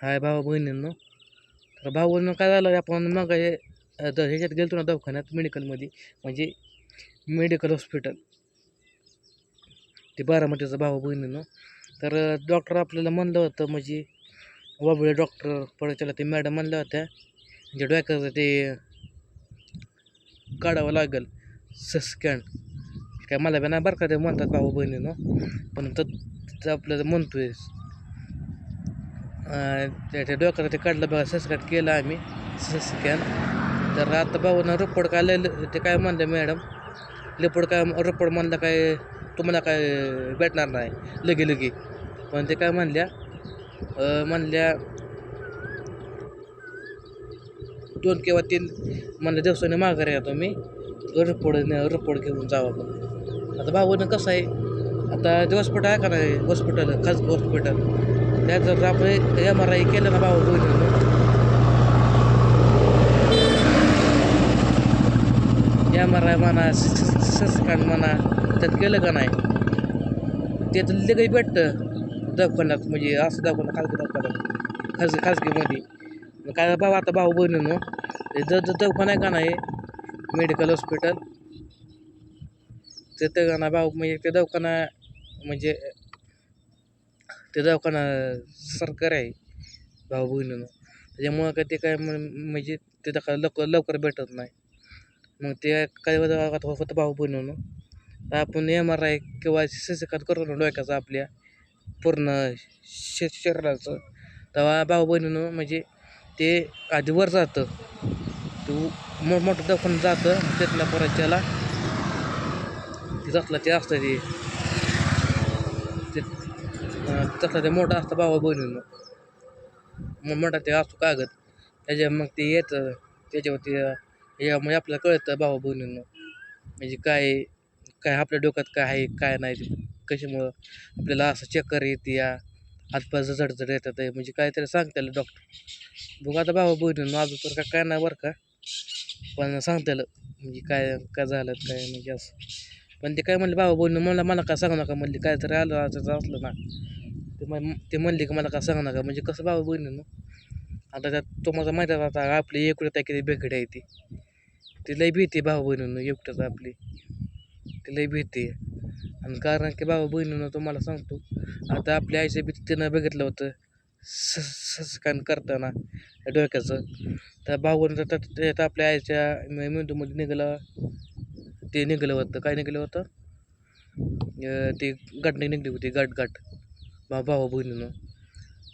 हाय भावा बहिणींनो. तर भाऊ काय झालं आपण मग द- ह्याच्यात गेलतो ना दवाखान्यात मेडिकलमध्ये म्हणजे मेडिकल हॉस्पिटल ते बारामतीचं भाऊ बहिणींनो. तर डॉक्टर आपल्याला म्हणलं होतं म्हणजे वाबळे डॉक्टर परत त्याला ते मॅडम म्हणल्या होत्या म्हणजे डॉक्टरचं ते काढावं लागेल स स्कॅन काय मला बी नाही बरं का ते म्हणतात भाऊ बहिणीनं. पण तर आपल्याला म्हणतोय. आहे त्या डोक्याला ते काढलं बघा सस्कॅन केलं आम्ही सस्कॅन. तर आता भाऊनं रिपोर्ट काय ते काय म्हणलं मॅडम? रिपोर्ट काय रिपोर्ट म्हणलं काय तुम्हाला काय भेटणार नाही लगे लगे. पण ते काय म्हणल्या म्हणल्या दोन किंवा तीन म्हणलं दिवसाने माघार या तुम्ही रिपोर्ट रिपोर्ट घेऊन जावा पण आता भाऊनं कसं आहे आता ते हॉस्पिटल आहे का नाही? हॉस्पिटल खाजगी हॉस्पिटल त्याचं जर आपण एम आर आय केलं ना भाऊ बहिणीनं एम आर आय म्हणा सस्कान म्हणा त्यात केलं का नाही? त्यात लगेच भेटतं. दवाखान्यात म्हणजे असं दवाखाना खाजगी दवाखान्यात खाजगी खाजगीमध्ये. मग काय भाऊ आता भाऊ बहिणीनं ते द दवाखाना आहे का नाही मेडिकल हॉस्पिटल ते का ना भाऊ म्हणजे ते दवाखाना म्हणजे ते दवाखाना सरकार आहे भाऊ बहिणीनं. त्याच्यामुळं काय ते काय म्हणजे ते काय लवकर लवकर भेटत नाही. मग ते काय दवाखात होतं भाऊ बहिणीनं. तर आपण एम आर आय किंवा सी सिसिकात करतो ना डोक्याचं आपल्या पूर्ण श शरीराचं. तेव्हा भाऊ बहिणीनं म्हणजे ते आधी वर जातं. ते मोठमोठं दवाखान्यात जातं तिथल्या परत त्याला ते तसलं ते असतं ते. तसा ते मोठा असतं भावा बहिणीनं. मग मोठा ते असतो कागद. त्याच्या मग ते येतं त्याच्यावरती अं, म्हणजे आपल्याला कळतं भावा बनवून म्हणजे काय काय आपल्या डोक्यात काय आहे काय नाही ते कशामुळं आपल्याला असं चक्कर येते या हातपाय झडझड येतात आहे, म्हणजे काय तरी सांगताल डॉक्टर बघू आता भावा बहिणीनं अजून तर काय काय नाही बरं का. पण सांगताल. म्हणजे काय काय झालं काय म्हणजे असं. पण ते काय म्हणले भावा बोलणं मला मला काय सांगू नका? म्हणले काय तरी आलं असं असलं ना. ते मग ते म्हणले की मला काय सांगू नका? म्हणजे कसं भावा ना आता त्यात तुम्हाला माहिती आहे आता आपली एकुलता किती बेकडी आहे ती. ती लई भीती भाऊ बहिणीनं एकटंच आपली. ती लई भीती आणि कारण की भाऊ बहिणीनं तुम्हाला सांगतो. आता आपल्या आईच्या भीती तिनं बघितलं होतं स सस्कान करताना त्या डोक्याचं. तर भाऊ तर त्यात आपल्या आईच्या मेंदूमध्ये निघालं ते निघालं होतं. काय निघालं होतं? ते गाठ निघली होती गाठ गाठ. भावा भावा बहिणीनं.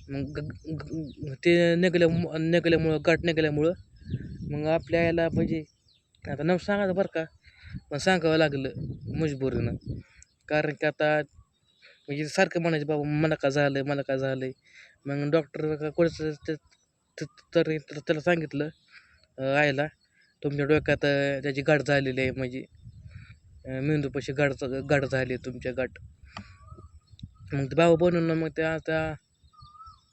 मग ग- ते निघाल्या निघाल्यामुळं गाठ निघाल्यामुळं मग आपल्या आईला म्हणजे आता नाव सांगायचं बरं का. पण सांगावं लागलं मजबुरीनं. कारण की आता म्हणजे सारखं म्हणायचं बाबा मला का झालं आहे मला का झालं आहे मग डॉक्टर कोणाचं ते- तर त्याला सांगितलं आईला तुमच्या डोक्यात त्याची गाठ झालेली आहे म्हणजे मेंदूपाशी गाठ गाठ झाली तुमच्या गाठ मग ते भाऊ बनवून मग ते आता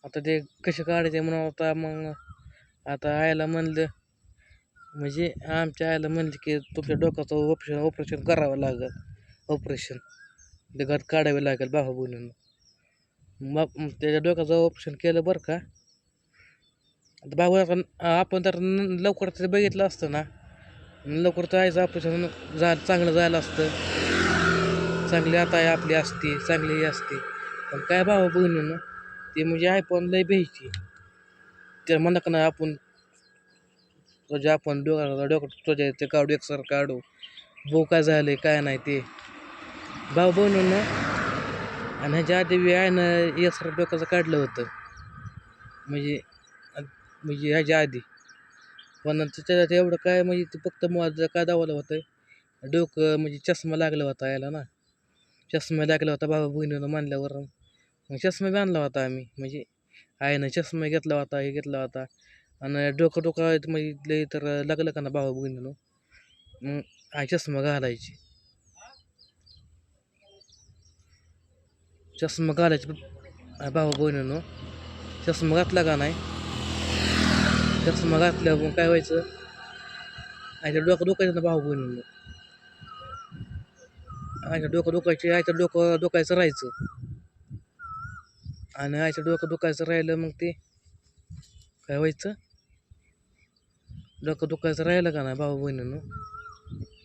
आता ते कसे काढायचे म्हणून आता मग आता आईला म्हणलं म्हणजे आमच्या आईला म्हणलं की तुमच्या डोक्याचं ऑपरेशन ऑपरेशन करावं लागेल. ऑपरेशन ते गाठ काढावे लागेल भाऊ बनवून मग त्याच्या डोक्याचं ऑपरेशन केलं बरं का? आता भाऊ आपण आपण तर न- लवकर ते बघितलं असतं ना. लवकर तर आईचं ऑपरेशन जा चांगलं जायला असतं. चांगली आता आपली असते चांगली असते. पण काय भाऊ बहिणीनं ते म्हणजे आई पण लय भ्यायची. त्या म्हणा का नाही आपण तुझ्या आपण डोक्या डोकं तुझ्या ते काढू एकसारखं काढू. भाऊ काय झालं काय नाही ते. भाऊ बहिणीनं आणि ह्याच्या आधी बी आईनं एकसारखं डोक्याचं काढलं होतं. म्हणजे म्हणजे ह्याच्या आधी. पण त्याच्यात एवढं काय म्हणजे ते फक्त माझं काय दावलं होतं डोकं म्हणजे चष्मा लागला होता याला ना. चष्मा लागला होता बाबा बहिणीनं मानल्यावर मग चष्मा बांधला आणला होता आम्ही. म्हणजे आईनं चष्मा घेतला होता हे घेतला होता. आणि डोकं डोकं म्हणजे तर लागलं का ना भाऊ बहिणीनं? मग आई चष्मा घालायची. चष्मा घालायची. भाऊ बहिणीनं. चष्मा घातला का नाही? चष्मा घातल्यावर मग काय व्हायचं? आईच्या डोकं दुखायचं ना भाऊ बहिणीनं आईच्या डोकं डोकायचे आयचं डोकं दुखायचं राहायचं. आणि आईचं डोकं दुखायचं राहिलं मग ते काय व्हायचं? डोकं दुखायचं राहिलं का नाही भाऊ बहिणीनं?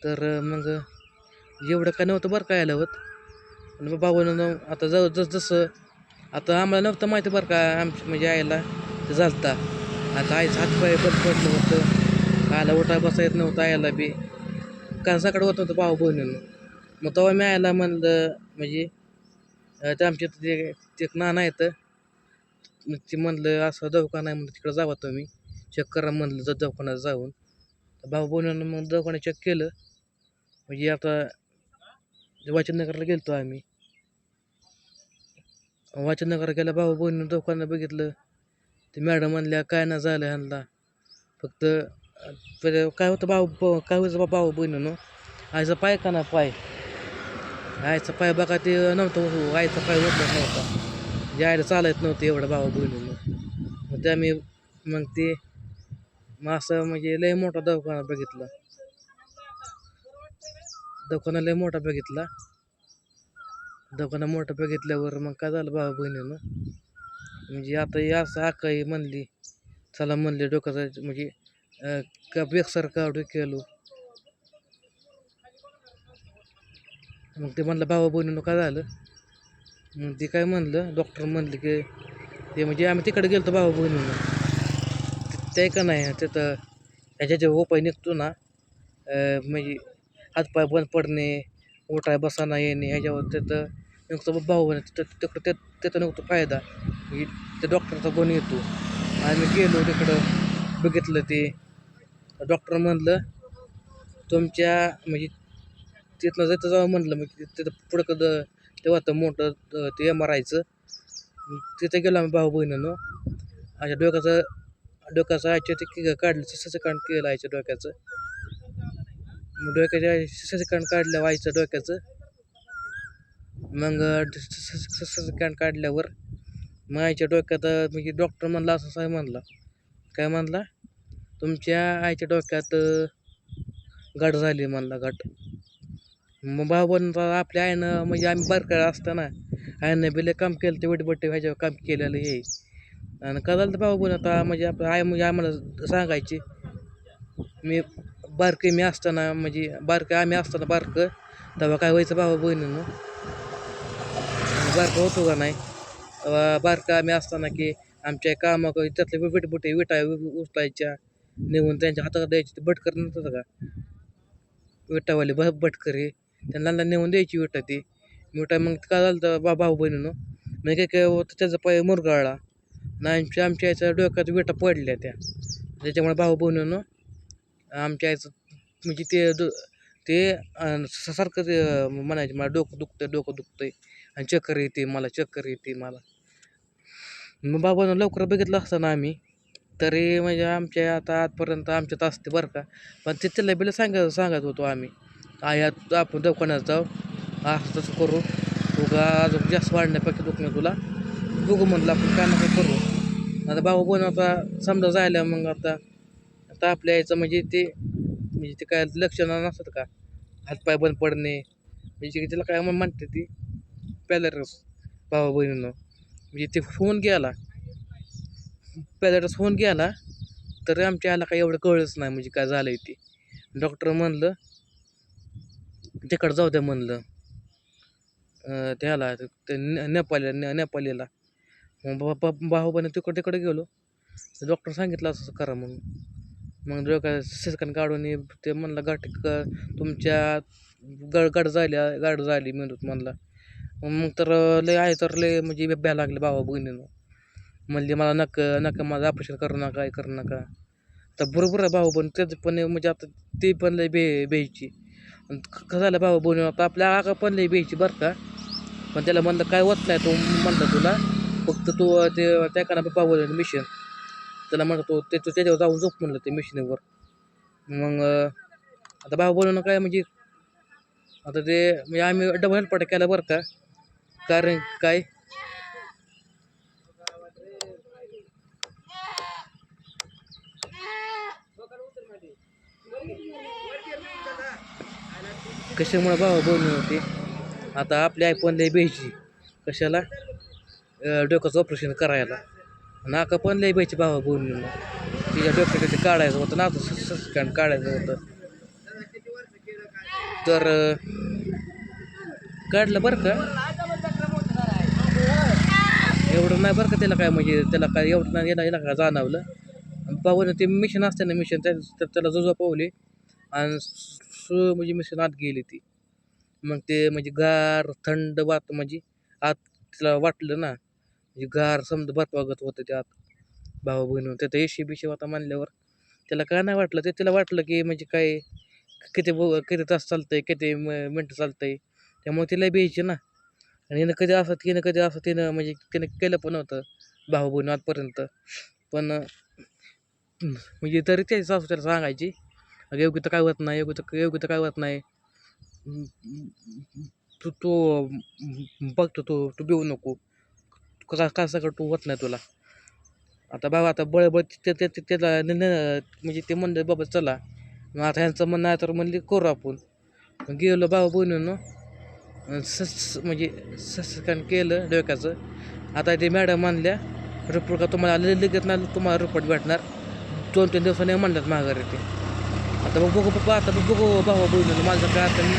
तर मग एवढं काय नव्हतं बरं काय आलं होत आणि भाऊ आता जस जसं आता आम्हाला नव्हतं माहिती बरं का आमच्या म्हणजे यायला ते झालता. आता आईचं हातपाय बंद पडलं होतं. आला उठा बसा येत नव्हतं आईला बी. कारण सकाळ होत होतं भाऊ बहिणीनं मग तेव्हा मी आईला म्हणलं म्हणजे ते आमच्या इथं ते ते एक नाना येतं ते म्हणलं असं दवाखाना आहे म्हणलं तिकडं जावा तुम्ही. चेक करा म्हणलं जर दवाखान्यात जाऊन. तर भाऊ बहिणीनं मग दवाखाना चेक केलं. म्हणजे आता वाचननगरला गेलतो आम्ही. वाचननगर गेला भाऊ बहिणीनं दवाखान्यात बघितलं. ते मॅडम म्हणल्या काय ना झालं ह्यांना? फक्त पहिले काय होतं भाऊ काय होतं बा भाऊ बहिणीनं? आईचा पाय का ना पाय? आईचा पाय बघा ते नव्हतं हो आईचा पाय उठला नव्हता. जे आईला चालत नव्हतं एवढं भाऊ बहिणीनं. मग ते आम्ही मग ते मग असं म्हणजे लय मोठा दवाखाना बघितला. दवाखाना लय मोठा बघितला. दवाखाना मोठा बघितल्यावर मग काय झालं भाऊ बहिणीनं? म्हणजे आता या असं आकाई म्हणली चला म्हणले डोक्याचा म्हणजे का बेक्सर काढू केलो. मग ते म्हणलं भावा बहिणीनं काय झालं? मग ते काय म्हणलं डॉक्टर म्हणले की ते म्हणजे आम्ही तिकडे गेलो भावा बहिणीनं ते का नाही तिथं ह्याच्या उपाय निघतो ना म्हणजे हातपाय बंद पडणे उठाय बसाना येणे ह्याच्यावर तिथं निघतो. भाऊ बहिणी तिथं तिकडं त्यात तिथं नव्हतो फायदा. म्हणजे त्या डॉक्टरचा गुण येतो. आम्ही गेलो तिकडं बघितलं ते. डॉक्टर म्हणलं तुमच्या म्हणजे तिथनं जायचं जावं म्हणलं. मग तिथं पुढं कद तेव्हा तर मोठं ते एम आर आयचं तिथं गेलो आम्ही भाऊ बहिणीनं. आमच्या डोक्याचं डोक्याचं आयच्या ते काढलं ससाचं केलं आईच्या डोक्याचं. मग डोक्याच्या ससाचं काढलं आईचं डोक्याचं. मग ससाचं काढल्यावर मग आईच्या डोक्यात म्हणजे डॉक्टर म्हणला असं साहेब म्हणला. काय म्हणला? तुमच्या आईच्या डोक्यात घट झाली म्हणला घट. मग बाबांना आपल्या आईनं म्हणजे आम्ही बारकाळ असताना आईनं बिले काम केलं ते वटबट्टे ह्याच्यावर काम केलेलं हे. आणि कदाल तर भाऊ पण आता म्हणजे आपलं आई म्हणजे आम्हाला सांगायची. मी बारके मी असताना म्हणजे बारकं आम्ही असताना बारकं तेव्हा काय व्हायचं भाऊ बहिणीनं? बारका होतो का नाही? तेव्हा बारका आम्ही असताना की आमच्या कामं त्यातले विटबुटे विटा उचलायच्या नेऊन त्यांच्या हातात द्यायची भटकर नव्हतं का? विटावाले भ भटकरी त्यांना नेऊन द्यायची विटा ती. विटा मग काय झालं तर बा भाऊ बहिणीनं मग काय काय होतं त्याचा पाय मुरगाळला. नाही आमच्या आमच्या आईच्या डोक्यात विटा पडल्या त्या. त्याच्यामुळे भाऊ बहिणीनं आमच्या आईचं म्हणजे ते दु ते स- सारखं ते म्हणायचे मला डोकं दुखतं डोकं दुखतं आहे आणि चक्कर येते मला चक्कर येते मला. मग बाबानं लवकर बघितलं असताना आम्ही. तरी म्हणजे आमच्या आता आजपर्यंत आमच्यात असते बरं का. पण ते त्याला बिला सांगत सांगत होतो आम्ही. आई आता आपण दवाखान्यात जाऊ. असं तसं करू. तुका अजून जास्त वाढण्यापेक्षा दुखणं तुला. बघू म्हणलं आपण काय नका करू. आता बाबा पण आता समजा जायला मग आता आता आपल्या यायचं म्हणजे ते म्हणजे ते काय लक्षणं नसतात का? हातपाय बंद पडणे. म्हणजे की त्याला काय म्हणते ती? पॅलरस भावा बहिणीनं. म्हणजे ते फोन गेला. पॅलरस फोन गेला तर आमच्या आला काय एवढं कळलंच नाही म्हणजे काय झालं आहे ते. डॉक्टर म्हणलं तिकडं जाऊ द्या म्हणलं. त्याला ते ने- नेपाळीला ने नेपाळीला मग बा- बा- तिकडं तिकडे गेलो. डॉक्टर सांगितलं असं करा म्हणून. मग का सिस्कन काढून ते म्हणलं गाठ तुमच्या गड गाठ झाल्या गाठ झाली मेंदूत म्हणला. मग तर लय आहे तर लय म्हणजे भ्या लागले भावा बहिणीनं. म्हणले मला नक नका माझं ऑपरेशन करू नका काय करू नका. तर बरोबर आहे भाऊ पण त्याचं पण म्हणजे आता ते पण लय बे भ्यायची कसं झालं भाऊ बहिणी आता आपल्या आका पण लय बेयची बरं का. पण त्याला म्हणलं काय होत नाही तो म्हणलं तुला. फक्त तू ते त्या का पावर मिशन. त्याला म्हणतो ते त्याच्यावर जाऊन झोप म्हणलं ते मशीनवर. मग आता भाऊ बोलवणं काय म्हणजे आता ते म्हणजे आम्ही डबल हेल्पट केला बरं का. कारण काय? कशामुळे भावा बोलणे होते? आता आपली आई पण लय बेची कशाला? डोक्याचं ऑपरेशन करायला. नाका पण लय बायची भावा बोलून. तिच्या डोक्याकडे काढायचं होतं ना सस्कांड काढायचं होतं. तर काढलं बरं का? एवढं नाही बरं का त्याला काय म्हणजे त्याला काय एवढं नाही याला याला काय जाणवलं? आणि पाहून ते मिशन असते ना मिशन त्या त्याला जो पावले आणि सु म्हणजे मिशन आत गेली ती. मग ते म्हणजे गार थंड वात म्हणजे आत तिला वाटलं ना म्हणजे गार समजा बर्फागत होतं त्यात. भाऊ बहिणी त्यात एशी बिशी होता मानल्यावर त्याला काय नाही वाटलं? ते त्याला वाटलं की म्हणजे काय किती ब- किती तास चालतंय किती म- मिनटं चालतंय? त्यामुळे तिला बियायची ना. आणि हिनं कधी असं तिनं कधी असं तिनं म्हणजे तिनं केलं पण होतं भाऊ बहिणी आजपर्यंत. पण म्हणजे तरी ते सासू त्याला सांगायची अगं योग्य तर काय होत नाही योग्य तर योग्य तर काय होत नाही. तू तो बघतो तो तू भिवू नको. का का सगळं तू होत नाही तुला? आता बाबा आता बळबळ ते ते त्याला न- म्हणजे ते म्हणलं बाबा चला. मग आता ह्यांचं म्हणणं आहे तर म्हणले करू आपण. मग गेलो बाबा बोलून. सस म्हणजे सस्कान केलं डोक्याचं. आता ते मॅडम म्हणल्या रिपोर्ट का तुम्हाला लगेच नाही तुम्हाला रिपोर्ट भेटणार. दोन तीन दिवसांनी म्हणतात माघारी ते. आता मग बघू पप्पा आता मग बघू भावा बोलून. माझं काय आता मी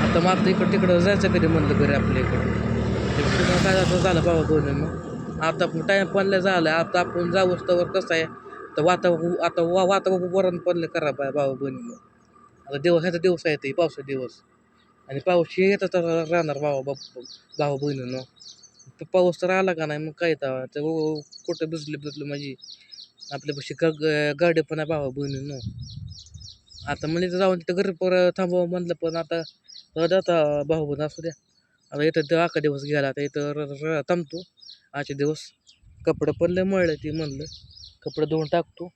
आता मग आता इकडं तिकडं जायचं कधी म्हणलं घरी आपल्या इकडं? काय असं झालं बाबा दोन मग आता टाईम पडलं झालं. आता आपण जाऊस तर कसं आहे? तर वाता आता वा वातावरण पडलं करा बा बाबा बहिणी आता दिवस ह्याचा दिवस आहे ते पावसा दिवस. आणि पाऊस हे येतं राहणार भावा बाप भावा बहिणीनं पाऊस तर आला का नाही? मग काय तर? कुठं भिजलं भिजलं म्हणजे आपल्यापाशी ग ग- गाडी पण आहे भावा बहिणीनं आता म्हणजे जाऊन तिथं घरी पर थांबावं म्हणलं पण आता आता भाऊ बहीण असू द्या. आता इथं ते अख्खा दिवस गेला आता इथं र- थांबतो. आजचे दिवस कपडे पण लय मळले ते म्हणलं. कपडे धुवून टाकतो.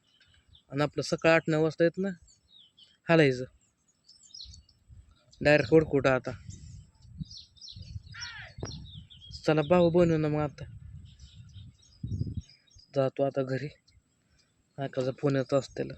आणि आपलं सकाळ आठ नऊ वाजता येत ना हालायचं. डायरेक्ट कुठं आता. चला भाऊ बनवू ना मग आता. जातो आता घरी. ऐकायचा फोन येत असतेला.